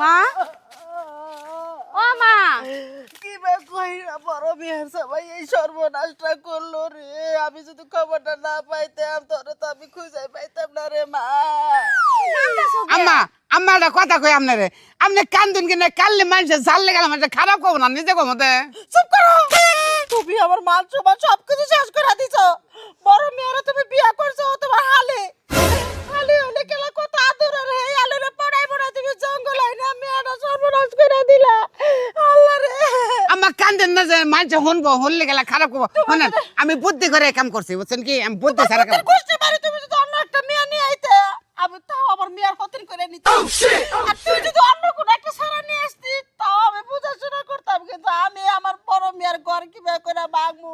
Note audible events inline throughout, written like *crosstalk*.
মা? ও মা। কি বা কইরা বড় বিহার সবাই এই সর্বনাশটা করল রে। আমি যদি খবরটা না পাইতাম তোরে তো আমি খুঁজে পাইতাম না রে মা। আম্মা আম্মা একটা কথা কই আপনারে। আপনি কান্দুন কিনা কাললে মানুষের জানলে গেলাম এটা খারাপ কব না নিজে কব মতে চুপ করো। তুমি আমার মান সম্মান সবকিছু শেষ করে দিছ। না যে মানুষ হনবো গেলে খারাপ করব। শোনেন আমি বুদ্ধি করে কাম করছি বুঝছেন কি? আমি বুদ্ধি কাম পারি তুমি যদি অন্য একটা মেয়ে নিয়ে আইতে আমি তাও আমার মেয়ের করে নিতাম। আর তুই যদি অন্য কোনো একটা সারা নিয়ে আসতি তাও আমি বোঝাশোনা করতাম কিন্তু আমি আমার বড় মেয়ের ঘর কীভাবে করে ভাঙবো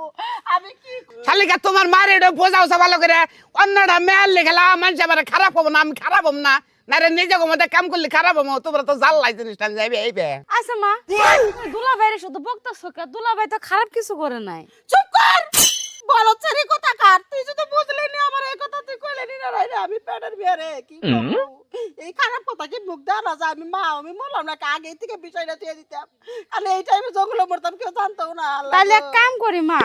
আমি কি করব? শালিকা তোমার মারে এটা বোঝাও সব ভালো করে। অন্যটা মেয়াল লেখেলা মানুষ আবার খারাপ হব না আমি খারাপ হব না। না রে নিজে মধ্যে কাম করলে খারাপ হব তোমরা তো জাল লাই জিনিসটা যাইবে এইবে। আচ্ছা মা দুলা ভাইয়ের শুধু বক্তা কে? দুলা ভাই তো খারাপ কিছু করে নাই। চুপ কর! বলো চারি কথা কার তুই যদি বুঝলি না আমার এই কথা তুই আমি পেটের বিয়ারে কি এই খারাপ কথা কি মুখ দেওয়া না যায়? আমি মা আমি বললাম না আগে থেকে বিষয়টা দিয়ে দিতাম। আর এই টাইমে জঙ্গলে মরতাম কেউ জানতো না। তাহলে এক কাম করি মা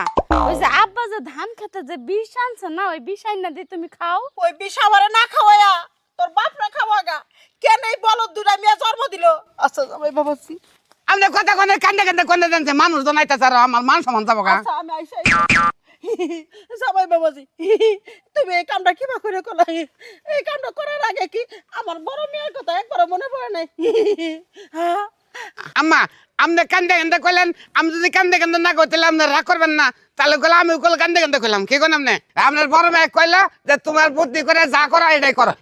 ওই যে আব্বা যে ধান খেতে যে বিষ আনছে না ওই বিষ আইনা দিয়ে তুমি খাও। ওই বিষ আমারে না খাওয়ায়া তোর বাপ না খাওয়াগা কেন এই বলদ দুটা মেয়ে জন্ম দিল? আচ্ছা জামাই বাবাজি আপনি কথা কোনে কান্দে কান্দে কোনে জানছে মানুষ জনাইতে চার আমার মান সমান যাব গা। আচ্ছা আমি আইসা *laughs* জামাই বাবাজি *laughs* তুমি এই কামটা কিবা করে করলা এই কামটা করার আগে কি আমার বড় মেয়ের কথা একবার মনে পড়ে নাই? *laughs* হ্যাঁ? আম্মা, আপনি কান্দে কান্দে কইলেন, আমি যদি কান্দে কান্দে না কই তাহলে আপনি রাগ করবেন না। তাহলে কইলে আমি কইলে কান্দে কান্দে কইলাম। কি কোন আপনি? আপনার বড় মেয়ে কইলা যে, তোমার বুদ্ধি করে যা করা, এটাই করো।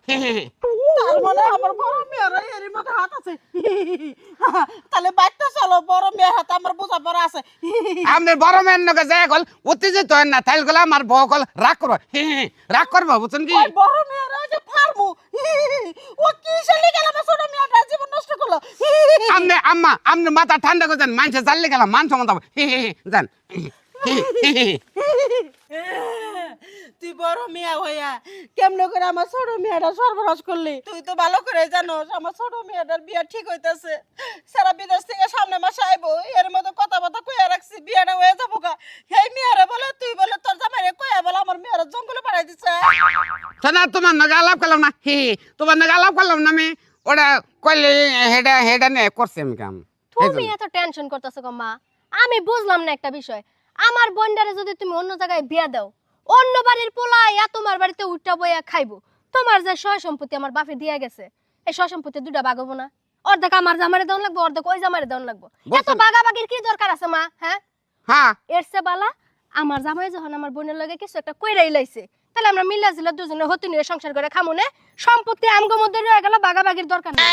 তার মানে আমার বড় মেয়ের এর মধ্যে হাত আছে তাহলে বাইকটা চলো বড় মেয়ের হাতে আমার বোঝা পড়া আছে আপনার বড় মেয়ের নকে যাই কল উত্তেজিত হয় না তাইলে কইলে আমার বউ কল রাগ করব রাগ করব বুঝছেন কি বড় মেয়ের ওই যে ফার্মু ও কি চলে গেল আমার ছোট মেয়েটা জীবন নষ্ট করল আপনি আম্মা আপনি মাথা ঠান্ডা করে দেন মানুষে জানলে গেলাম মান সমান যান তুই বড় মেয়া হইয়া কেমনে করে আমার ছোট মেয়েটা সর্বনাশ করলি? তুই তো ভালো করে জানোস আমার ছোট মেয়েটার বিয়া ঠিক হইতাছে। সারা বিদেশ থেকে সামনে মাসে আইবো এর মধ্যে কথা বার্তা কইয়া রাখছি বিয়াটা হয়ে যাব গা। সেই মেয়েরা বলে তুই বলে তোর জামাইরে কইয়া বলে আমার মেয়েরা জঙ্গলে পাঠাই দিছে। শোনা তোমার নগে আলাপ করলাম না? হি তোমার নগে আলাপ করলাম না আমি? ওটা কইলে হেডা হেডা নিয়ে করছি আমি কাম। তুমি এত টেনশন করতেছো গো মা। আমি বুঝলাম না একটা বিষয়। আমার বোনটারে যদি তুমি অন্য জায়গায় বিয়া দাও অন্য বাড়ির পোলা ইয়া তোমার বাড়িতে উঠটা বইয়া খাইবো। তোমার যে সয় সম্পত্তি আমার বাপে দিয়া গেছে এই সয় সম্পত্তি দুটা বাগাবো না। অর্ধেক আমার জামারে দেওয়ান লাগবো অর্ধেক ওই জামারে দেওয়ান লাগবো। এত বাগাবাগির কি দরকার আছে মা হ্যাঁ? হ্যাঁ। এর সে বালা আমার জামাই যখন আমার বোনের লগে কিছু একটা কইরাই লাইছে তাহলে আমরা মিল্লা জিলা দুজনে হতে নিয়ে সংসার করে খামো না। সম্পত্তি আমগো মধ্যে রয়ে গেল বাগাবাগির দরকার নেই।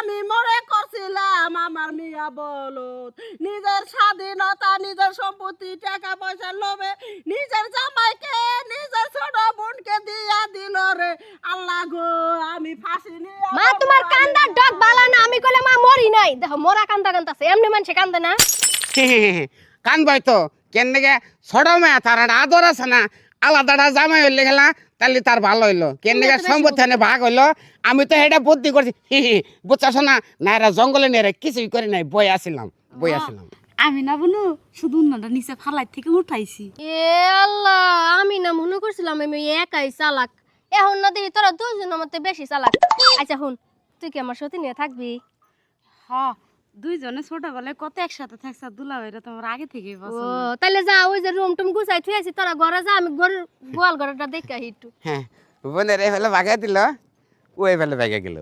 আমি মরে করছিলাম আমার মিয়া বলত নিজের স্বাধীনতা নিজের সম্পত্তি টাকা পয়সা লোভে নিজের জামাইকে নিজের ছোট বোনকে দিয়া দিল রে। আল্লাহ গো আমি ফাঁসি নিয়ে মা তোমার কান্দা ডগ বালা না আমি কইলে মা মরি নাই। দেখো মরা কান্দা কান্দাছে এমনি মানুষে কান্দে না। কান তো। কেন ছোট মেয়ে তার আদর আছে না? আলাদাটা জামাই হইলে গেলা তাহলে তার ভালো হইল। কেন সম্পত্তি ভাগ হইল। আমি তো এটা বুদ্ধি করছি। বুঝছাস না না এরা জঙ্গলে নিয়ে কিছুই করি নাই। বই আসিলাম বই আসিলাম। আমি না বনু শুধু উন্নাটা নিচে ফালাই থেকে উঠাইছি। এ আল্লাহ আমি না মনে করছিলাম আমি একাই চালাক। এখন না দেখি তোরা দুজন মতে বেশি চালাক। আচ্ছা হুন তুই কি আমার সাথে নিয়ে থাকবি? হ দুইজনে ছোটবেলায় কত একসাথে থাকছে দুলা ভাইরা তোমার আগে থেকেই ও তাহলে যা ওই যে রুম টুম গুছাই থুই আছি তোরা ঘরে যা আমি ঘর গোয়াল ঘরটা দেখে আহি একটু। হ্যাঁ বোনের এই ফেলে ভাগে দিল ওই ফেলে ভাগে গেল।